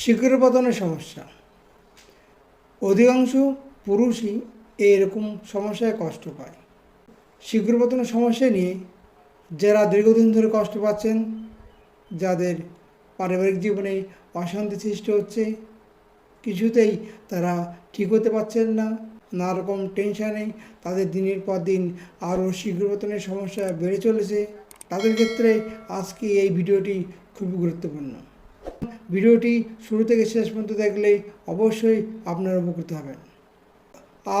শীঘ্রপতনের সমস্যা। অধিকাংশ পুরুষই এরকম সমস্যায় কষ্ট পায়। শীঘ্রপতনের সমস্যা নিয়ে যারা দীর্ঘদিন ধরে কষ্ট পাচ্ছেন, যাদের পারিবারিক জীবনে অশান্তি সৃষ্টি হচ্ছে, কিছুতেই তারা ঠিক হতে পারছেন না। নানা রকম টেনশানে তাদের দিনের পর দিন আরও শীঘ্রপতনের সমস্যা বেড়ে চলেছে। তাদের ক্ষেত্রে আজকে এই ভিডিওটি খুবই গুরুত্বপূর্ণ। ভিডিওটি শুরু থেকে শেষ পর্যন্ত দেখলে অবশ্যই আপনারা উপকৃত হবেন।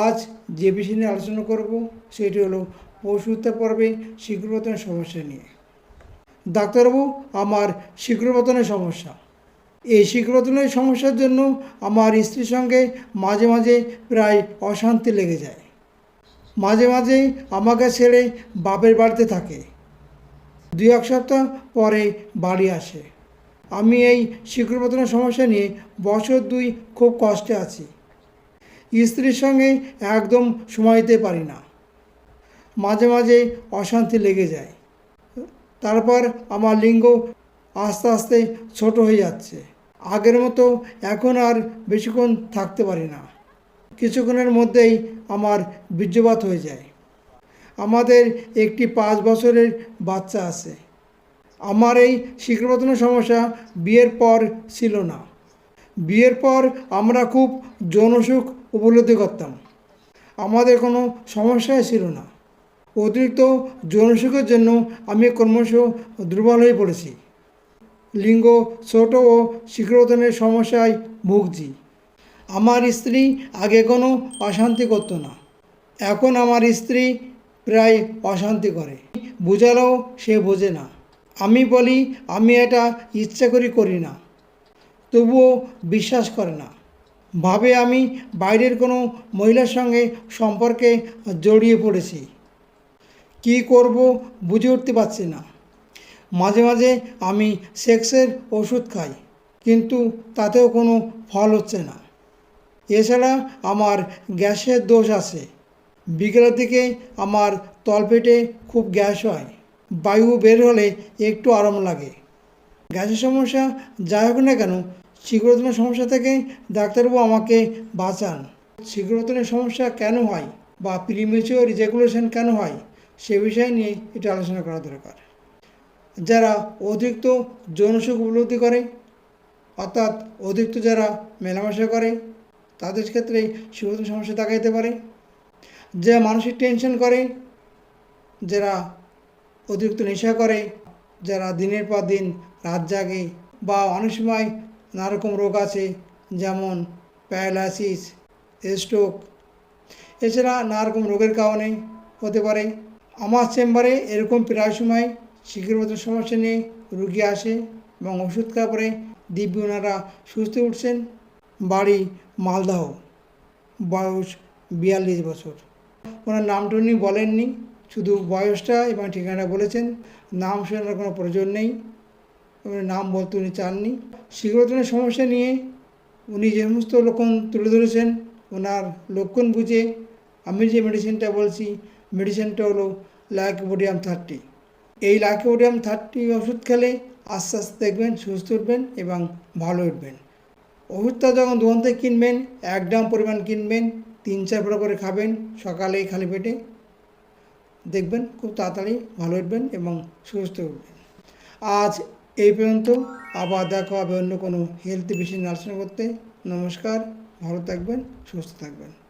আজ যে বিষয় নিয়ে আলোচনা করব, সেটি হলো পশুহত্যা পর্বে শীঘ্রপতনের সমস্যা নিয়ে। ডাক্তারবাবু, আমার শীঘ্রপতনের সমস্যা। এই শীঘ্রপতনের সমস্যার জন্য আমার স্ত্রীর সঙ্গে মাঝে মাঝে প্রায় অশান্তি লেগে যায়। মাঝে মাঝে আমাকে ছেড়ে বাপের বাড়িতে থাকে। দুই এক সপ্তাহ পরে বাড়ি আসে। আমি এই শীঘ্রপতনের সমস্যা নিয়ে বছর দুই খুব কষ্টে আছি। স্ত্রীর সঙ্গে একদম সময় দিতে পারি না। মাঝে মাঝে অশান্তি লেগে যায়। তারপর আমার লিঙ্গ আস্তে আস্তে ছোট হয়ে যাচ্ছে। আগের মতো এখন আর বেশিক্ষণ থাকতে পারি না। কিছুক্ষণের মধ্যেই আমার বীর্যপাত হয়ে যায়। আমাদের একটি পাঁচ বছরের বাচ্চা আছে। আমার এই শীঘ্রপতনের সমস্যা বিয়ের পর ছিল না। বিয়ের পর আমরা খুব যৌনসুখ উপলব্ধি করতাম। আমাদের কোনো সমস্যাই ছিল না। অতিরিক্ত যৌনসুখের জন্য আমি ক্রমশ দুর্বল হয়ে পড়েছি। লিঙ্গ ছোট ও শীঘ্রপতনের সমস্যায় ভুগছি। আমার স্ত্রী আগে কোনো অশান্তি করতো না। এখন আমার স্ত্রী প্রায় অশান্তি করে। বোঝালেও সে বোঝে না। আমি বলি, আমি এটা ইচ্ছে করি করি না। তবুও বিশ্বাস করে না। ভাবে আমি বাইরের কোনো মহিলার সঙ্গে সম্পর্কে জড়িয়ে পড়েছি। কি করব বুঝে উঠতে পারছি না। মাঝে মাঝে আমি সেক্সের ওষুধ খাই, কিন্তু তাতেও কোনো ফল হচ্ছে না। এছাড়া আমার গ্যাসের দোষ আছে। বিকেলের দিকে আমার তলপেটে খুব গ্যাস হয়। বায়ু বের হলে একটু আরাম লাগে। গ্যাসের সমস্যা যাই হোক না কেন, শীঘ্রতনের সমস্যা থেকে ডাক্তারবাবু আমাকে বাঁচান। শীঘ্রতনের সমস্যা কেন হয় বা প্রিমেচিওর রিজেকুলেশন কেন হয়, সে বিষয় নিয়ে এটা আলোচনা করা দরকার। যারা অতিরিক্ত যৌনসুখ উপলব্ধি করে, অর্থাৎ অতিরিক্ত যারা মেলামেশা করে, তাদের ক্ষেত্রে শীঘ্রতন সমস্যা দেখা যেতে পারে। যারা মানসিক টেনশন করে, যারা অতিরিক্ত নেশা করে, যারা দিনের পর দিন রাত জাগে বা অনেক সময় নানা রকম রোগ আছে, যেমন প্যারালাইসিস, স্ট্রোক। এছাড়া নানারকম রোগের কারণে হতে পারে। আমার চেম্বারে এরকম প্রায় সময় শীঘ্রবতন সমস্যা নিয়ে রুগী আসে এবং ওষুধ খাওয়ার পরে দিব্য ওনারা সুস্থ উঠছেন। বাড়ি মালদাহ, বয়স বিয়াল্লিশ বছর। ওনার নামটা উনি বলেননি। শুধু বয়সটা এবং ঠিকানা বলেছেন। নাম শোনার কোনো প্রয়োজন নেই। নাম বলতে উনি চাননি। শীঘ্রতনের সমস্যা নিয়ে উনি যে সমস্ত লক্ষণ তুলে ধরেছেন, ওনার লক্ষণ বুঝে আমি যে মেডিসিনটা বলছি মেডিসিনটা হলো লাইকোবোডিয়াম থার্টি এই লাইকোবোডিয়াম থার্টি ওষুধ খেলে আস্তে আস্তে দেখবেন, সুস্থ উঠবেন এবং ভালো উঠবেন। ওষুধটা যখন দোকান থেকে কিনবেন, এক গ্রাম পরিমাণ কিনবেন তিন চার ফোঁটা করে খাবেন সকালে খালি পেটে। দেখবেন, খুব তাড়াতাড়ি ভালো উঠবেন এবং সুস্থ উঠবেন। আজ এই পর্যন্ত। আবার দেখা হবে অন্য কোনো হেলথ বিষয়ে আলোচনা করতে। নমস্কার, ভালো থাকবেন, সুস্থ থাকবেন।